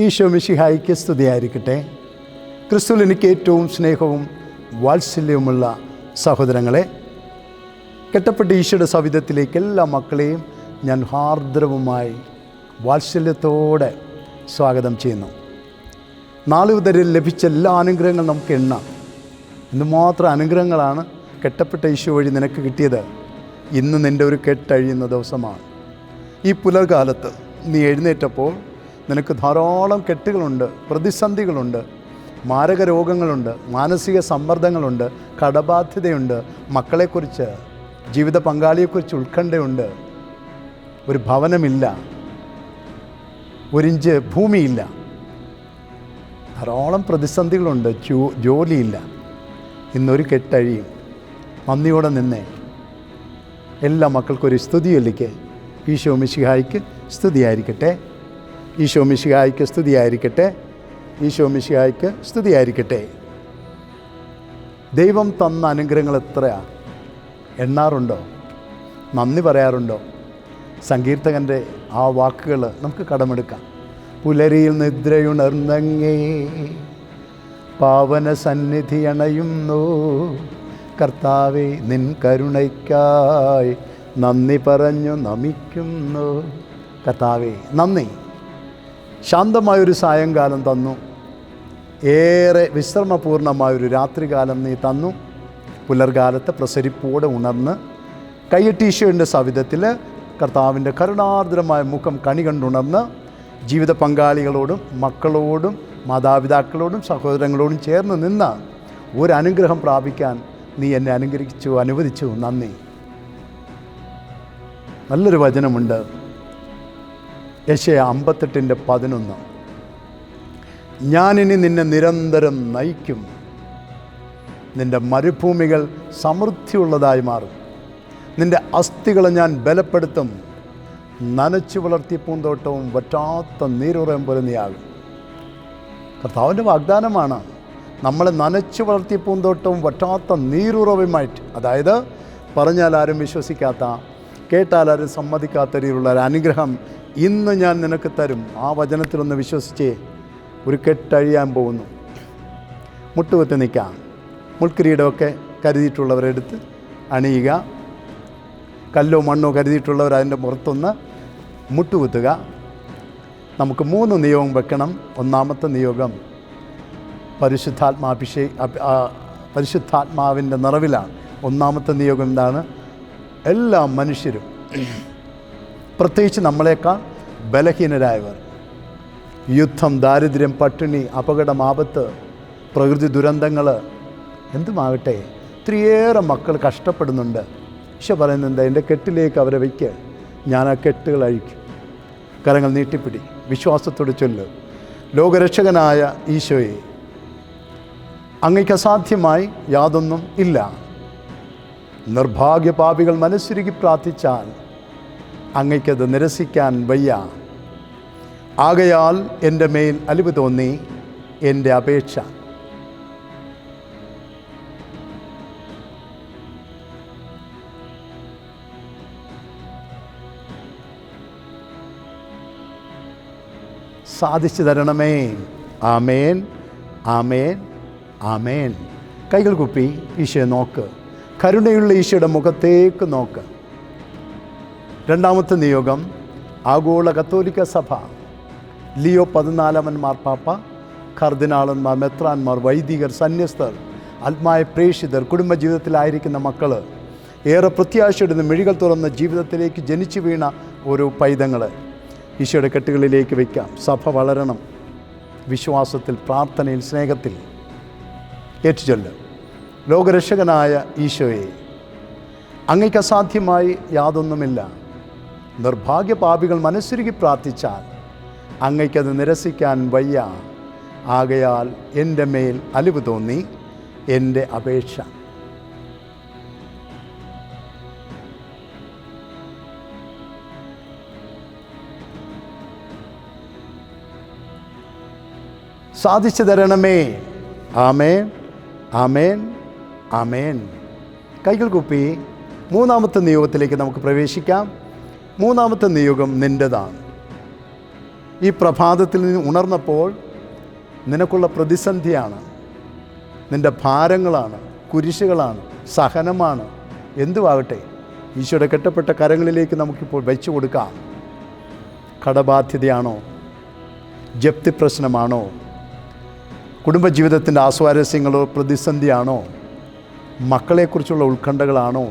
ഈശോ മിശിഹായിക്ക് സ്തുതിയായിരിക്കട്ടെ. ക്രിസ്തുവിൽ എനിക്ക് ഏറ്റവും സ്നേഹവും വാത്സല്യവുമുള്ള സഹോദരങ്ങളെ കെട്ടപ്പെട്ട ഈശോയുടെ സവിധത്തിലേക്ക് എല്ലാ മക്കളെയും ഞാൻ ഹാർദ്രവുമായി വാത്സല്യത്തോടെ സ്വാഗതം ചെയ്യുന്നു. നാളെ മുതൽ ലഭിച്ച എല്ലാ അനുഗ്രഹങ്ങളും നമുക്ക് എണ്ണാം. എന്തുമാത്രം അനുഗ്രഹങ്ങളാണ് കെട്ടപ്പെട്ട ഈശോ വഴി നിനക്ക് കിട്ടിയത്. ഇന്ന് നിന്റെ ഒരു കെട്ടഴിയുന്ന ദിവസമാണ്. ഈ പുലർകാലത്ത് നീ എഴുന്നേറ്റപ്പോൾ നിനക്ക് ധാരാളം കെട്ടുകളുണ്ട് പ്രതിസന്ധികളുണ്ട് മാരക രോഗങ്ങളുണ്ട് മാനസിക സമ്മർദ്ദങ്ങളുണ്ട് കടബാധ്യതയുണ്ട് മക്കളെക്കുറിച്ച് ജീവിത പങ്കാളിയെക്കുറിച്ച് ഉത്കണ്ഠയുണ്ട്. ഒരു ഭവനമില്ല ഒരിഞ്ച് ഭൂമിയില്ല. ധാരാളം പ്രതിസന്ധികളുണ്ട് ജോലിയില്ല. ഇന്നൊരു കെട്ടഴിയും. നന്ദിയോടെ നിന്നെ. എല്ലാ മക്കൾക്കൊരു സ്തുതിയൊല്ലിക്ക് ഈശോ മിശിഹായിക്ക് സ്തുതിയായിരിക്കട്ടെ. ഈശോ മിശിഹായിക്ക് സ്തുതിയായിരിക്കട്ടെ. ഈശോ മിശിഹായിക്ക് സ്തുതിയായിരിക്കട്ടെ. ദൈവം തന്ന അനുഗ്രഹങ്ങൾ എത്രയാ? എണ്ണാറുണ്ടോ? നന്ദി പറയാറുണ്ടോ? സങ്കീർത്തകന്റെ ആ വാക്കുകൾ നമുക്ക് കടമെടുക്കാം. പുലരിയിൽ നിദ്രയുണർന്നങ്ങേ പാവന സന്നിധി അണയുന്നു. കർത്താവെ നിൻ കരുണയ്ക്കായി നന്ദി പറഞ്ഞു നമിക്കുന്നു. കർത്താവെ നന്ദി. ശാന്തമായൊരു സായങ്കാലം തന്നു. ഏറെ വിശ്രമപൂർണമായൊരു രാത്രികാലം നീ തന്നു. പുലർകാലത്തെ പ്രസരിപ്പോടെ ഉണർന്ന് കയ്യട്ടീശോയുടെ സവിധത്തിൽ കർത്താവിന്റെ കരുണാർദ്രമായ മുഖം കണി കണ്ടുണർന്ന് ജീവിത പങ്കാളികളോടും മക്കളോടും മാതാപിതാക്കളോടും സഹോദരങ്ങളോടും ചേർന്ന് നിന്ന് ഒരു അനുഗ്രഹം പ്രാപിക്കാൻ നീ എന്നെ അനുഗ്രഹിച്ചു അനുവദിച്ചു. നന്ദി. നല്ലൊരു വചനമുണ്ട്. യശയ അമ്പത്തെട്ടിന്റെ പതിനൊന്ന്. ഞാനിനി നിന്നെ നിരന്തരം നയിക്കും. നിന്റെ മരുഭൂമികൾ സമൃദ്ധിയുള്ളതായി മാറും. നിന്റെ അസ്ഥികളെ ഞാൻ ബലപ്പെടുത്തും. നനച്ചു വളർത്തിയ പൂന്തോട്ടവും വറ്റാത്ത നീരുറയും പോലെ നീയാകും കർത്താവിന്റെ വാഗ്ദാനമാണ് നമ്മളെ നനച്ചു വളർത്തിയ പൂന്തോട്ടവും വറ്റാത്ത നീരുറവുമായിട്ട്. അതായത് പറഞ്ഞാൽ ആരും വിശ്വസിക്കാത്ത കേട്ടാൽ ആരും സമ്മതിക്കാത്ത രീതിയിലുള്ള ഒരു അനുഗ്രഹം ഇന്ന് ഞാൻ നിനക്ക് തരും ആ വചനത്തിലൊന്ന് വിശ്വസിച്ച് ഒരു കെട്ടഴിയാൻ പോകുന്നു. മുട്ടുകുത്തി നിൽക്കാം. മുൾക്കിരീടമൊക്കെ കരുതിയിട്ടുള്ളവരെടുത്ത് അണിയുക. കല്ലോ മണ്ണോ കരുതിയിട്ടുള്ളവർ അതിന്റെ പുറത്തൊന്ന് മുട്ടുകുത്തുക. നമുക്ക് മൂന്ന് നിയോഗം വെക്കണം. ഒന്നാമത്തെ നിയോഗം പരിശുദ്ധാത്മാഭിഷേ പരിശുദ്ധാത്മാവിന്റെ നിറവിലാണ്. ഒന്നാമത്തെ നിയോഗം എന്താണ്? എല്ലാ മനുഷ്യരും പ്രത്യേകിച്ച് നമ്മളെക്കാൾ ബലഹീനരായവർ. യുദ്ധം ദാരിദ്ര്യം പട്ടിണി അപകടം ആപത്ത് പ്രകൃതി ദുരന്തങ്ങൾ എന്തുമാകട്ടെ ഒത്തിരിയേറെ മക്കൾ കഷ്ടപ്പെടുന്നുണ്ട്. ഈശോ പറയുന്നുണ്ട് എന്റെ കെട്ടിലേക്ക് അവരെ വയ്ക്ക്. ഞാൻ ആ കെട്ടുകൾ അഴിക്കും. കരങ്ങൾ നീട്ടിപ്പിടി. വിശ്വാസത്തോട് ചൊല്ല്. ലോകരക്ഷകനായ ഈശോയെ. അങ്ങയ്ക്ക് അസാധ്യമായി യാതൊന്നും ഇല്ല. നിർഭാഗ്യപാപികൾ മനസ്സുരുകി പ്രാർത്ഥിച്ചാൽ അങ്ങയ്ക്കത് നിരസിക്കാൻ വയ്യ. ആകയാൽ എന്റെ മേൽ അലിവ് തോന്നി എന്റെ അപേക്ഷ. സാധിച്ചു തരണമേ. ആമേൻ ആമേൻ ആമേൻ. കൈകൾ കുപ്പി ഈശോയെ നോക്ക്. കരുണയുള്ള ഈശോയുടെ മുഖത്തേക്ക് നോക്ക്. രണ്ടാമത്തെ നിയോഗം ആഗോള കത്തോലിക്ക സഭ. ലിയോ പതിനാലാമൻ മാർപ്പാപ്പ കർദിനാളന്മാർ മെത്രാന്മാർ വൈദികർ സന്യസ്തർ ആത്മായ പ്രേക്ഷിതർ കുടുംബജീവിതത്തിലായിരിക്കുന്ന മക്കൾ ഏറെ പ്രത്യാശയിടുന്ന മിഴികൾ തുറന്ന ജീവിതത്തിലേക്ക് ജനിച്ചു വീണ ഓരോ പൈതങ്ങൾ ഈശോയുടെ കെട്ടുകളിലേക്ക് വയ്ക്കാം. സഭ വളരണം. വിശ്വാസത്തിൽ പ്രാർത്ഥനയിൽ സ്നേഹത്തിൽ. ഏറ്റുചൊല്ല്. ലോകരക്ഷകനായ ഈശോയെ. അങ്ങയ്ക്ക് അസാധ്യമായി യാതൊന്നുമില്ല. നിർഭാഗ്യപാപികൾ മനസ്സുരുകി പ്രാർത്ഥിച്ചാൽ അങ്ങയ്ക്കത് നിരസിക്കാൻ വയ്യ. ആകയാൽ എന്റെ മേൽ അലിവ് തോന്നി എന്റെ അപേക്ഷ. സാധിച്ചു തരണമേ. ആമേൻ. ആമേൻ. ആമേൻ. കൈകൾ കുപ്പി മൂന്നാമത്തെ നിയോഗത്തിലേക്ക് നമുക്ക് പ്രവേശിക്കാം. മൂന്നാമത്തെ നിയോഗം നിന്റെതാണ് ഈ പ്രഭാതത്തിൽ നിന്ന് ഉണർന്നപ്പോൾ നിനക്കുള്ള പ്രതിസന്ധിയാണ്. നിന്റെ ഭാരങ്ങളാണ് കുരിശുകളാണ് സഹനമാണ്. എന്തുവാകട്ടെ ഈശോയുടെ കെട്ടപ്പെട്ട കരങ്ങളിലേക്ക് നമുക്കിപ്പോൾ വെച്ചു കൊടുക്കാം. കടബാധ്യതയാണോ? ജപ്തി പ്രശ്നമാണോ കുടുംബജീവിതത്തിന്റെ ആസ്വാരസ്യങ്ങളോ പ്രതിസന്ധിയാണോ? മക്കളെക്കുറിച്ചുള്ള ഉത്കണ്ഠകളാണോ?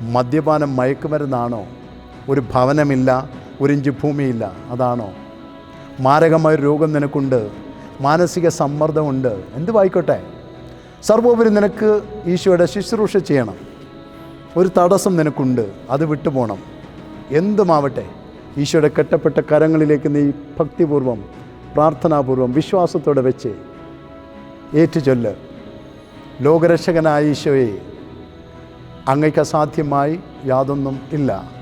മദ്യപാനം മയക്കുമരുന്നാണോ? ഒരു ഭവനമില്ല ഒരു ഇഞ്ച് ഭൂമിയില്ല. അതാണോ? മാരകമായ രോഗം നിനക്കുണ്ട്. മാനസിക സമ്മർദ്ദമുണ്ട്. എന്തുവായിക്കോട്ടെ സർവോപരി നിനക്ക് ഈശോയുടെ ശുശ്രൂഷ ചെയ്യണം. ഒരു തടസ്സം നിനക്കുണ്ട്. അത് വിട്ടുപോകണം എന്തുമാവട്ടെ? ഈശോയുടെ കെട്ടപ്പെട്ട കരങ്ങളിലേക്ക് നീ ഭക്തിപൂർവം പ്രാർത്ഥനാപൂർവം വിശ്വാസത്തോടെ വെച്ച് ഏറ്റുചൊല്ല്. ലോകരക്ഷകനായ ഈശോയെ അങ്ങയ്ക്ക് അസാധ്യമായി യാതൊന്നും ഇല്ല.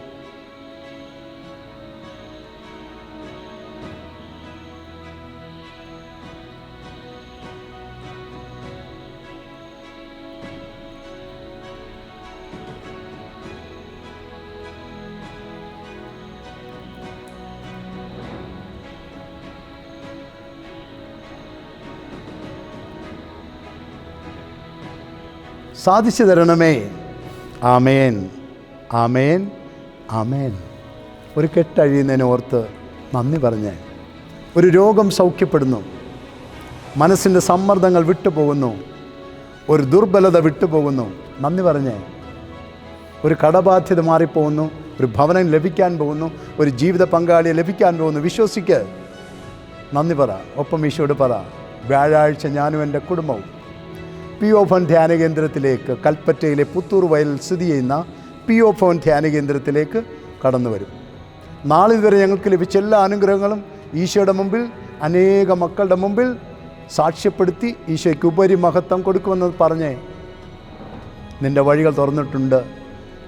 സാധിച്ചു തരണമേ ആമേൻ. ആമേൻ. ആമേൻ. ഒരു കെട്ടഴിയുന്നതിനെ ഓർത്ത് നന്ദി പറഞ്ഞ് ഒരു രോഗം സൗഖ്യപ്പെടുന്നു. മനസ്സിന്റെ സമ്മർദ്ദങ്ങൾ വിട്ടുപോകുന്നു. ഒരു ദുർബലത വിട്ടുപോകുന്നു. നന്ദി പറഞ്ഞേ ഒരു കടബാധ്യത മാറിപ്പോകുന്നു. ഒരു ഭവനം ലഭിക്കാൻ പോകുന്നു. ഒരു ജീവിത പങ്കാളിയെ ലഭിക്കാൻ പോകുന്നു. വിശ്വസിക്ക്. നന്ദി പറ. ഒപ്പം ഈശോട് പറ. വ്യാഴാഴ്ച ഞാനും എന്റെ കുടുംബവും പി ഒ ഫോൺ ധ്യാന കേന്ദ്രത്തിലേക്ക് കൽപ്പറ്റയിലെ പുത്തൂർ വയലിൽ സ്ഥിതി ചെയ്യുന്ന പി ഒ ഫോൺ ധ്യാന കേന്ദ്രത്തിലേക്ക് കടന്നു വരും. നാളിതുവരെ ഞങ്ങൾക്ക് ലഭിച്ച എല്ലാ അനുഗ്രഹങ്ങളും ഈശോയുടെ മുമ്പിൽ അനേക മക്കളുടെ മുമ്പിൽ സാക്ഷ്യപ്പെടുത്തി ഈശോയ്ക്ക് ഉപരി മഹത്വം കൊടുക്കുമെന്ന് പറഞ്ഞേ നിന്റെ വഴികൾ തുറന്നിട്ടുണ്ട്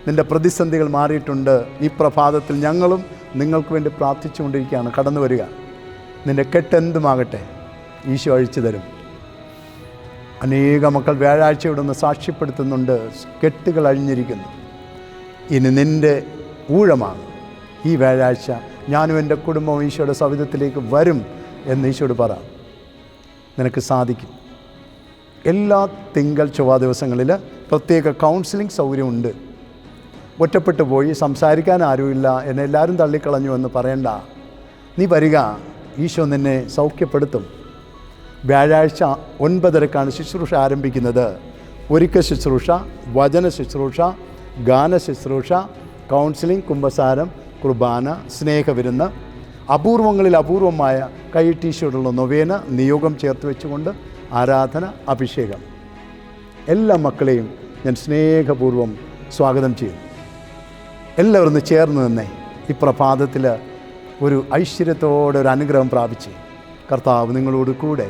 നിന്റെ പ്രതിസന്ധികൾ മാറിയിട്ടുണ്ട്. ഈ പ്രഭാതത്തിൽ ഞങ്ങളും നിങ്ങൾക്ക് വേണ്ടി പ്രാർത്ഥിച്ചുകൊണ്ടിരിക്കുകയാണ് കടന്നു വരിക. നിന്റെ കെട്ടെന്തുമാകട്ടെ ഈശോ അഴിച്ചു തരും അനേക മക്കൾ വ്യാഴാഴ്ച ഇവിടെ നിന്ന് സാക്ഷ്യപ്പെടുത്തുന്നുണ്ട്. കെട്ടുകൾ അഴിഞ്ഞിരിക്കുന്നു. ഇനി നിന്റെ ഊഴമാണ്. ഈ വ്യാഴാഴ്ച ഞാനും എന്റെ കുടുംബവും ഈശോയുടെ സവിധത്തിലേക്ക് വരും എന്ന് ഈശോട് പറ. നിനക്ക് സാധിക്കും. എല്ലാ തിങ്കൾ ചൊവ്വ ദിവസങ്ങളിൽ പ്രത്യേക കൗൺസിലിംഗ് സൗകര്യമുണ്ട്. ഒറ്റപ്പെട്ടു പോയി സംസാരിക്കാൻ ആരുമില്ല എന്നെ എല്ലാവരും തള്ളിക്കളഞ്ഞു എന്ന് പറയണ്ട. നീ വരിക. ഈശോ നിന്നെ സൗഖ്യപ്പെടുത്തും. വ്യാഴാഴ്ച ഒൻപതരക്കാണ് ശുശ്രൂഷ ആരംഭിക്കുന്നത്. ഒരുക്ക ശുശ്രൂഷ വചന ശുശ്രൂഷ ഗാന ശുശ്രൂഷ കൗൺസിലിംഗ് കുംഭസാരം കുർബാന സ്നേഹവിരുന്ന്. അപൂർവങ്ങളിൽ അപൂർവമായ കൈ കൈട്ടീശോടുള്ള നൊവേന നിയോഗം ചേർത്ത് വെച്ചുകൊണ്ട് ആരാധന അഭിഷേകം. എല്ലാ മക്കളെയും ഞാൻ സ്നേഹപൂർവം സ്വാഗതം ചെയ്യുന്നു. എല്ലാവരും ചേർന്ന് നിന്നേ. ഈ പ്രഭാതത്തിൽ ഒരു ഐശ്വര്യത്തോടെ ഒരു അനുഗ്രഹം പ്രാപിച്ച് കർത്താവ് നിങ്ങളോട് കൂടെ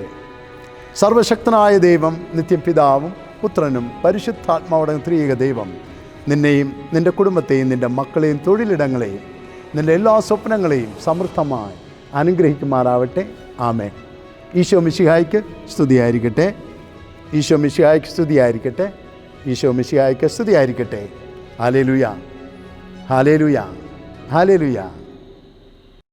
സർവശക്തനായ ദൈവം നിത്യം പിതാവും പുത്രനും പരിശുദ്ധാത്മാവുടെ ത്രിയേക ദൈവം. നിന്നെയും നിന്റെ കുടുംബത്തെയും നിന്റെ മക്കളെയും തൊഴിലിടങ്ങളെയും നിന്റെ എല്ലാ സ്വപ്നങ്ങളെയും സമൃദ്ധമായി അനുഗ്രഹിക്കുമാറാവട്ടെ. ആമേ ഈശോ മിശിഹായ്ക്ക് സ്തുതിയായിരിക്കട്ടെ. ഈശോ മിശിഹായ്ക്ക് സ്തുതിയായിരിക്കട്ടെ. ഈശോ മിശിഹായ്ക്ക് സ്തുതിയായിരിക്കട്ടെ. ഹാലേലുയ. ഹാലേലുയ. ഹാലേലുയ.